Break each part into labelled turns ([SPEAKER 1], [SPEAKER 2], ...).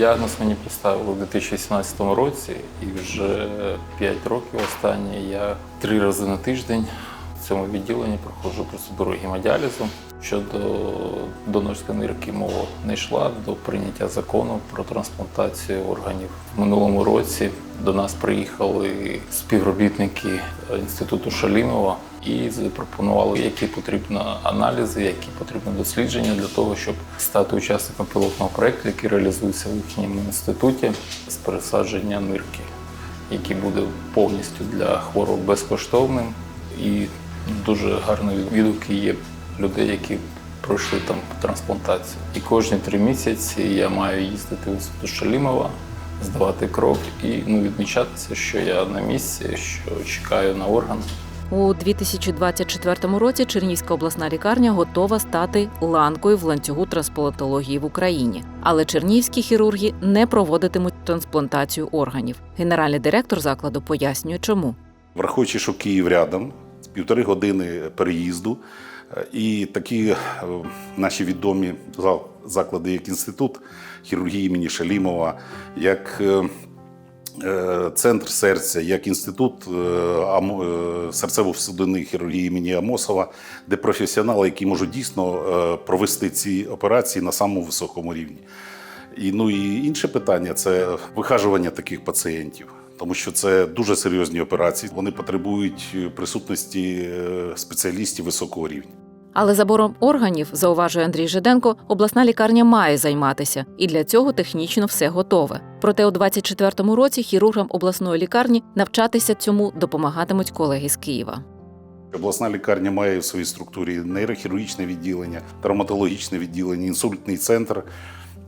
[SPEAKER 1] Діагноз мені поставили у 2017 році, і вже 5 років останні я три рази на тиждень в цьому відділенні проходжу процедуру гемодіалізу. Щодо донорської нирки мова не йшла до прийняття закону про трансплантацію органів. В минулому році до нас приїхали співробітники інституту Шалімова і запропонували, які потрібні аналізи, які потрібні дослідження для того, щоб стати учасником пілотного проєкту, який реалізується в їхньому інституті з пересадження нирки, який буде повністю для хворого безкоштовним. І дуже гарні відгуки є людей, які пройшли там трансплантацію. І кожні три місяці я маю їздити в інститут Шалімова, здавати кров і ну, відмічатися, що я на місці, що чекаю на орган.
[SPEAKER 2] У 2024 році Чернігівська обласна лікарня готова стати ланкою в ланцюгу трансплантології в Україні. Але чернігівські хірурги не проводитимуть трансплантацію органів. Генеральний директор закладу пояснює, чому.
[SPEAKER 3] Враховуючи, що Київ рядом, півтори години переїзду, і такі е, наші відомі заклади, як інститут хірургії імені Шалімова, як е, центр серця, як інститут е, е, серцево-судинної хірургії імені Амосова, де професіонали, які можуть дійсно е, провести ці операції на самому високому рівні. І ну і інше питання це вихажування таких пацієнтів, тому що це дуже серйозні операції. Вони потребують е, присутності е, спеціалістів високого рівня.
[SPEAKER 2] Але забором органів, зауважує Андрій Жиденко, обласна лікарня має займатися, і для цього технічно все готове. Проте у 2024 році хірургам обласної лікарні навчатися цьому допомагатимуть колеги з Києва.
[SPEAKER 3] Обласна лікарня має в своїй структурі нейрохірургічне відділення, травматологічне відділення, інсультний центр,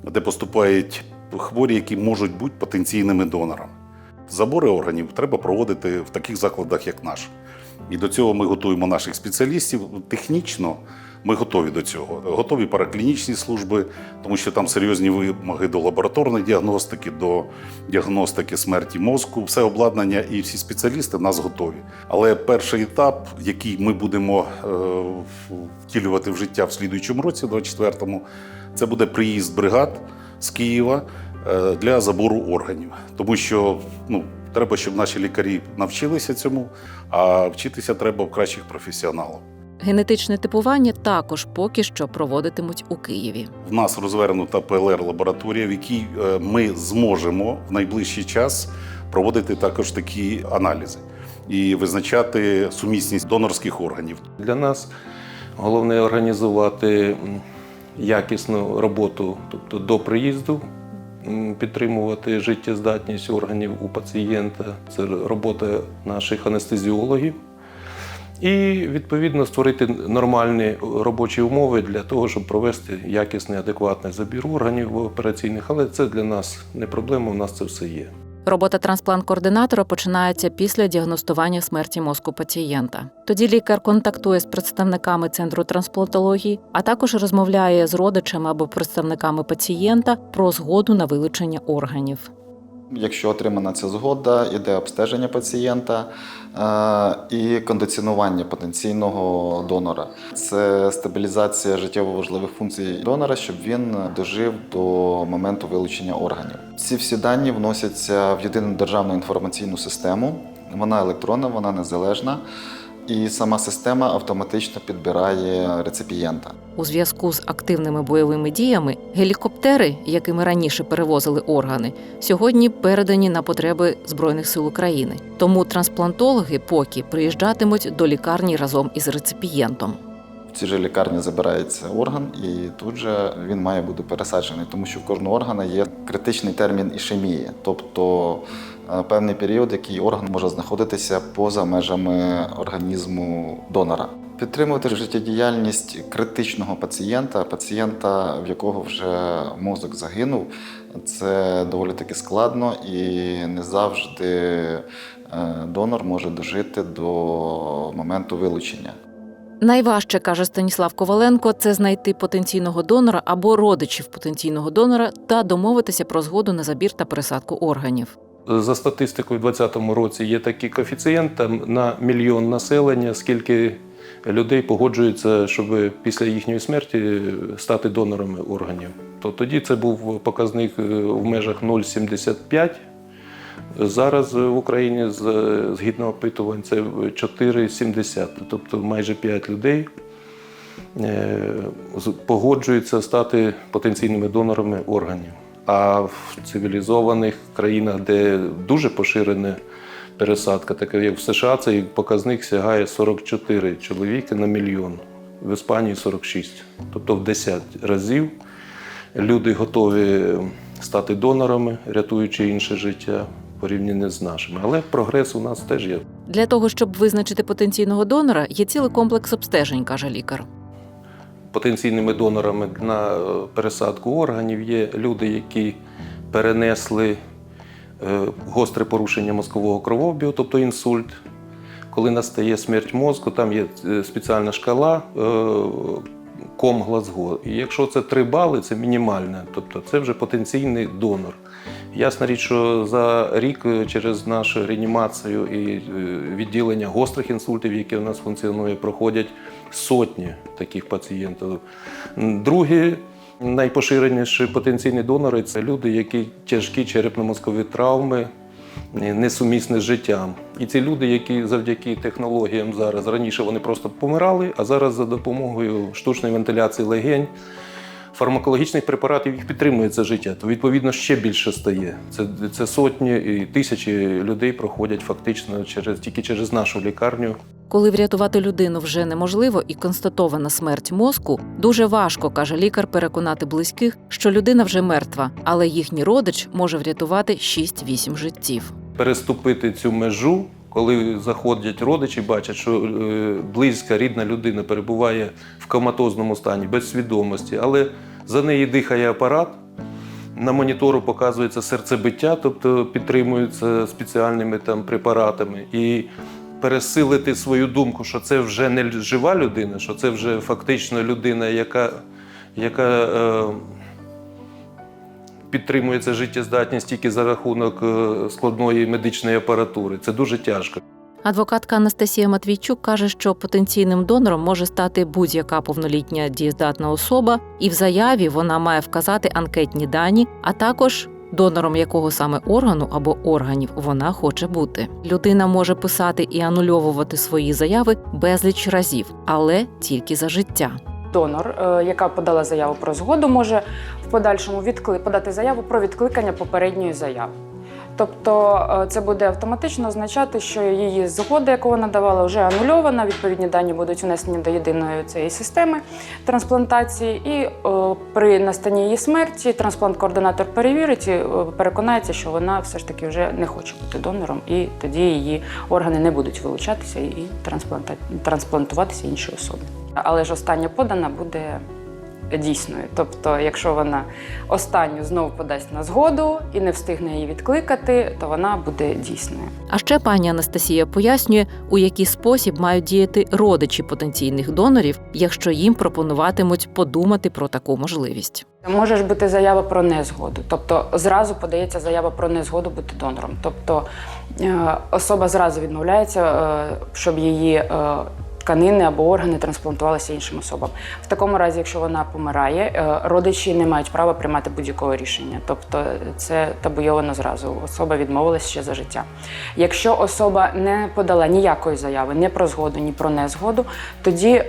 [SPEAKER 3] де поступають хворі, які можуть бути потенційними донорами. Забори органів треба проводити в таких закладах, як наш. І до цього ми готуємо наших спеціалістів. Технічно ми готові до цього. Готові параклінічні служби, тому що там серйозні вимоги до лабораторної діагностики, до діагностики смерті мозку, все обладнання і всі спеціалісти в нас готові. Але перший етап, який ми будемо е, втілювати в життя в слідуючому році, 24-му, це буде приїзд бригад з Києва е, для забору органів. Тому що ну, треба, щоб наші лікарі навчилися цьому, а вчитися треба в кращих професіоналів.
[SPEAKER 2] Генетичне типування також поки що проводитимуть у Києві.
[SPEAKER 3] В нас розвернута ПЛР-лабораторія, в якій е, ми зможемо в найближчий час проводити також такі аналізи і визначати сумісність донорських органів.
[SPEAKER 4] Для нас головне організувати якісну роботу, тобто до приїзду, підтримувати життєздатність органів у пацієнта. Це робота наших анестезіологів. І відповідно створити нормальні робочі умови для того, щоб провести якісний, адекватний забір органів операційних. Але це для нас не проблема, у нас це все є.
[SPEAKER 2] Робота трансплант-координатора починається після діагностування смерті мозку пацієнта. Тоді лікар контактує з представниками центру трансплантології, а також розмовляє з родичами або представниками пацієнта про згоду на вилучення органів.
[SPEAKER 5] Якщо отримана ця згода, іде обстеження пацієнта е, і кондиціонування потенційного донора. Це стабілізація життєво важливих функцій донора, щоб він дожив до моменту вилучення органів. Ці всі дані вносяться в єдину державну інформаційну систему. Вона електронна, вона незалежна, і сама система автоматично підбирає реципієнта.
[SPEAKER 2] У зв'язку з активними бойовими діями гелікоптери, якими раніше перевозили органи, сьогодні передані на потреби Збройних сил України. Тому трансплантологи поки приїжджатимуть до лікарні разом із реципієнтом.
[SPEAKER 5] В цій же лікарні забирається орган, і тут же він має бути пересаджений, тому що в кожного органа є критичний термін ішемії, тобто певний період, який орган може знаходитися поза межами організму донора. Підтримувати життєдіяльність критичного пацієнта, пацієнта, в якого вже мозок загинув, це доволі таки складно і не завжди е, донор може дожити до моменту вилучення.
[SPEAKER 2] Найважче, каже Станіслав Коваленко, це знайти потенційного донора або родичів потенційного донора та домовитися про згоду на забір та пересадку органів.
[SPEAKER 4] За статистикою, у 2020 році є такий коефіцієнт там, на мільйон населення, скільки людей погоджуються, щоб після їхньої смерті стати донорами органів. То тоді це був показник е, в межах 0,75. Зараз в Україні згідно опитувань це 4,70, тобто майже 5 людей е, погоджуються стати потенційними донорами органів. А в цивілізованих країнах, де дуже поширена пересадка, таке як в США, цей показник сягає 44 чоловіки на мільйон, в Іспанії 46. Тобто в 10 разів люди готові стати донорами, рятуючи інше життя порівняно з нашими. Але прогрес у нас теж є.
[SPEAKER 2] Для того, щоб визначити потенційного донора, є цілий комплекс обстежень, каже лікар.
[SPEAKER 4] Потенційними донорами на е, пересадку органів є люди, які перенесли е, гостре порушення мозкового кровообігу, тобто інсульт. Коли настає смерть мозку, там є е, спеціальна шкала ком Глазго. І якщо це 3 бали, це мінімальне, тобто це вже потенційний донор. Ясна річ, що за рік через нашу реанімацію і відділення гострих інсультів, які у нас функціонує, проходять сотні таких пацієнтів. Другі найпоширеніші потенційні донори це люди, які тяжкі черепно-мозкові травми, несумісні з життям. І ці люди, які завдяки технологіям зараз раніше вони просто помирали, а зараз за допомогою штучної вентиляції легень. Фармакологічних препаратів їх підтримує це життя, то відповідно ще більше стає. Це, це сотні і тисячі людей проходять фактично через тільки через нашу лікарню.
[SPEAKER 2] Коли врятувати людину вже неможливо і констатована смерть мозку, дуже важко, каже лікар, переконати близьких, що людина вже мертва, але їхній родич може врятувати 6-8 життів.
[SPEAKER 4] переступити цю межу, коли заходять родичі, бачать, що е, близька рідна людина перебуває в коматозному стані, без свідомості, але за неї дихає апарат. На монітору показується серцебиття, тобто підтримується спеціальними там препаратами. І пересилити свою думку, що це вже не жива людина, що це вже фактично людина, яка, яка е, підтримується життєздатність тільки за рахунок е, складної медичної апаратури. Це дуже тяжко.
[SPEAKER 2] Адвокатка Анастасія Матвійчук каже, що потенційним донором може стати будь-яка повнолітня дієздатна особа, і в заяві вона має вказати анкетні дані, а також донором якого саме органу або органів вона хоче бути. Людина може писати і анульовувати свої заяви безліч разів, але тільки за життя.
[SPEAKER 6] Донор, е, яка подала заяву про згоду, може в подальшому відкли... подати заяву про відкликання попередньої заяви. Тобто е, це буде автоматично означати, що її згода, яку вона давала, вже анульована. Відповідні дані будуть внесені до єдиної цієї системи трансплантації, і е, при настанні її смерті трансплант-координатор перевірить і е, переконається, що вона все ж таки вже не хоче бути донором, і тоді її органи не будуть вилучатися і трансплантуватися іншій особі. Але ж остання подана буде дійсною. Тобто, якщо вона останню знову подасть на згоду і не встигне її відкликати, то вона буде дійсною.
[SPEAKER 2] А ще пані Анастасія пояснює, у який спосіб мають діяти родичі потенційних донорів, якщо їм пропонуватимуть подумати про таку можливість.
[SPEAKER 6] Може ж бути заява про незгоду, тобто зразу подається заява про незгоду бути донором. Тобто е, особа зразу відмовляється, е, щоб її е, тканини або органи трансплантувалися іншим особам. В такому разі, якщо вона помирає, е, родичі не мають права приймати будь-якого рішення. Тобто це табуйовано зразу. Особа відмовилася ще за життя. Якщо особа не подала ніякої заяви, ні про згоду, ні про незгоду, тоді е,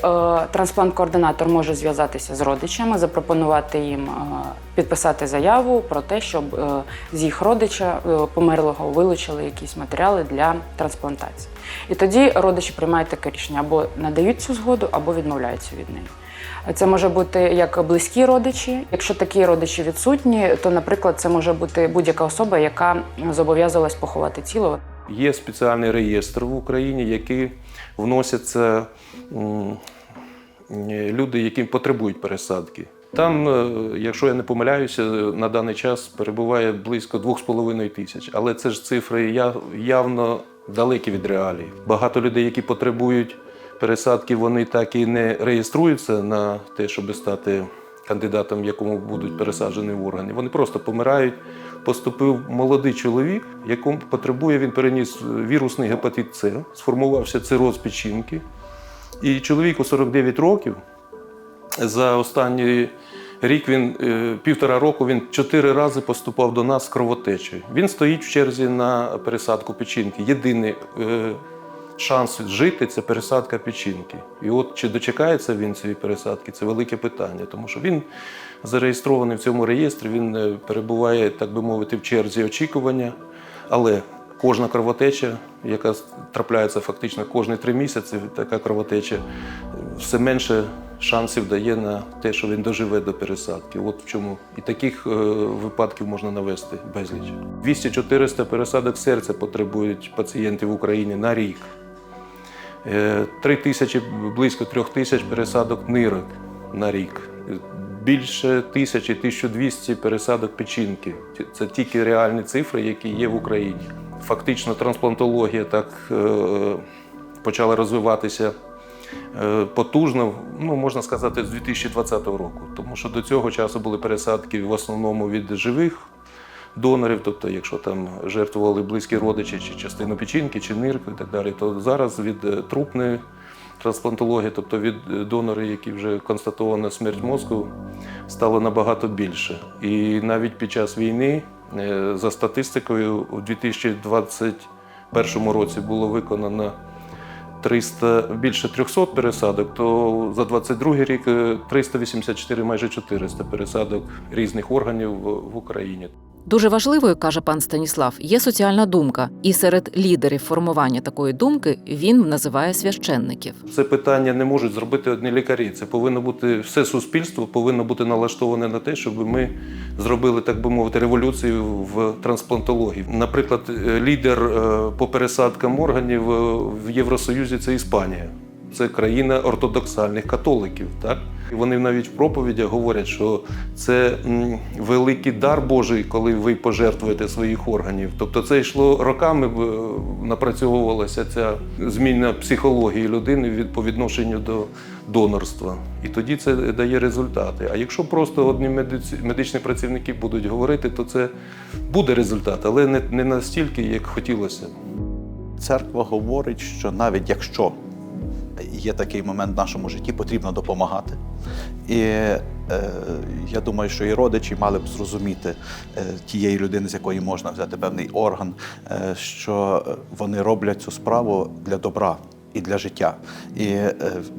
[SPEAKER 6] трансплант-координатор може зв'язатися з родичами, запропонувати їм е, підписати заяву про те, щоб е, з їх родича е, померлого вилучили якісь матеріали для трансплантації. І тоді родичі приймають таке рішення або надають цю згоду, або відмовляються від неї. Це може бути як близькі родичі. Якщо такі родичі відсутні, то, наприклад, це може бути будь-яка особа, яка зобов'язалась поховати тіло.
[SPEAKER 4] Є спеціальний реєстр в Україні, який вносяться люди, які потребують пересадки. Там, е, якщо я не помиляюся, на даний час перебуває близько 2,5 тисяч. Але це ж цифри явно далекі від реалій. Багато людей, які потребують пересадки, вони так і не реєструються на те, щоб стати кандидатом, якому будуть пересаджені органи. Вони просто помирають. Поступив молодий чоловік, якому потребує, він переніс вірусний гепатит С, сформувався цироз печінки. І чоловіку 49 років. За останній рік він е, півтора року він чотири рази поступав до нас з кровотечею. Він стоїть в черзі на пересадку печінки. Єдиний е, шанс жити це пересадка печінки. І от чи дочекається він цієї пересадки, це велике питання, тому що він зареєстрований в цьому реєстрі, він е, перебуває, так би мовити, в черзі очікування. Але кожна кровотеча, яка трапляється фактично кожні три місяці, така кровотеча, все менше шансів дає на те, що він доживе до пересадки. От в чому і таких е, випадків можна навести безліч. 200-400 пересадок серця потребують пацієнти в Україні на рік. Е, Три тисячі, близько трьох тисяч пересадок нирок на рік. Більше тисячі, 1200 пересадок печінки. Це тільки реальні цифри, які є в Україні. Фактично, трансплантологія так е, почала розвиватися е, потужно, ну можна сказати, з 2020 року. Тому що до цього часу були пересадки в основному від живих донорів, тобто, якщо там жертвували близькі родичі, чи частину печінки, чи нирку і так далі, то зараз від е, трупної трансплантології, тобто від е, донорів, які вже констатована смерть мозку, стало набагато більше. І навіть під час війни, е, за статистикою, у 2021 році було виконано 300, більше 300 пересадок, то за 22 рік е, 384, майже 400 пересадок різних органів в Україні.
[SPEAKER 2] Дуже важливою, каже пан Станіслав, є соціальна думка, і серед лідерів формування такої думки він називає священників.
[SPEAKER 4] Це питання не можуть зробити одні лікарі. Це повинно бути все суспільство повинно бути налаштоване на те, щоб ми зробили, так би мовити, революцію в трансплантології. Наприклад, е, лідер е, по пересадкам органів е, в Євросоюзі це Іспанія. Це країна ортодоксальних католиків. Так? І вони навіть в проповідях говорять, що це великий дар Божий, коли ви пожертвуєте своїх органів. Тобто це йшло роками, напрацьовувалася ця зміна психології людини по відношенню до донорства. І тоді це дає результати. А якщо просто одні медичні працівники будуть говорити, то це буде результат, але не настільки, як хотілося.
[SPEAKER 7] Церква говорить, що навіть якщо є такий момент в нашому житті, потрібно допомагати. І е, я думаю, що і родичі мали б зрозуміти е, тієї людини, з якої можна взяти певний орган, е, що вони роблять цю справу для добра і для життя. І, е,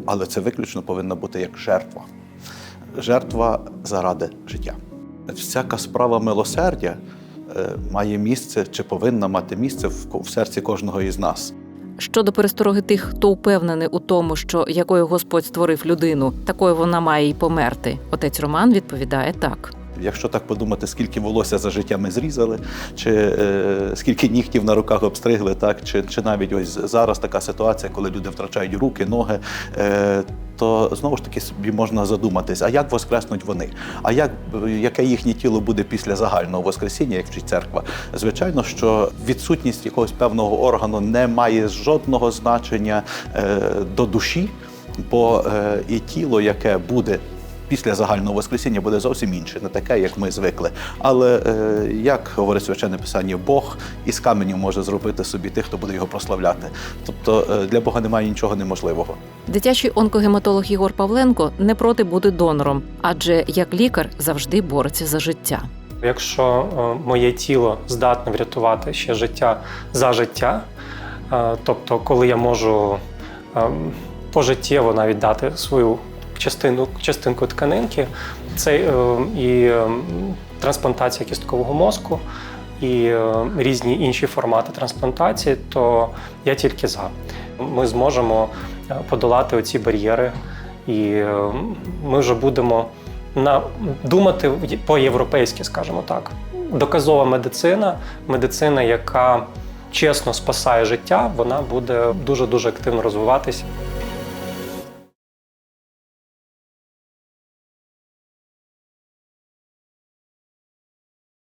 [SPEAKER 7] але це виключно повинна бути як жертва. Жертва заради життя. Всяка справа милосердя е, має місце чи повинна мати місце в в серці кожного із нас.
[SPEAKER 2] Щодо перестороги тих, хто впевнений у тому, що якою Господь створив людину, такою вона має й померти. Отець Роман відповідає так.
[SPEAKER 7] Якщо так подумати, скільки волосся за життя ми зрізали, чи е, скільки нігтів на руках обстригли, так чи, чи навіть ось зараз така ситуація, коли люди втрачають руки, ноги, е, то знову ж таки собі можна задуматись, а як воскреснуть вони? А як яке їхнє тіло буде після загального воскресіння, як вчить церква? Звичайно, що відсутність якогось певного органу не має жодного значення е, до душі, бо е, і тіло, яке буде після загального воскресіння буде зовсім інше, не таке, як ми звикли. Але е, як говорить священне писання, Бог із каменю може зробити собі тих, хто буде його прославляти. Тобто е, для Бога немає нічого неможливого.
[SPEAKER 2] Дитячий онкогематолог Ігор Павленко не проти бути донором, адже як лікар завжди бореться за життя.
[SPEAKER 8] Якщо е, моє тіло здатне врятувати ще життя за життя, е, тобто, коли я можу е, пожиттєво навіть дати свою частину, частинку тканинки, це е, і е, трансплантація кісткового мозку, і е, різні інші формати трансплантації, то я тільки за. Ми зможемо подолати оці бар'єри, і ми вже будемо на думати по-європейськи, скажімо так. Доказова медицина, медицина, яка чесно спасає життя, вона буде дуже дуже активно розвиватися.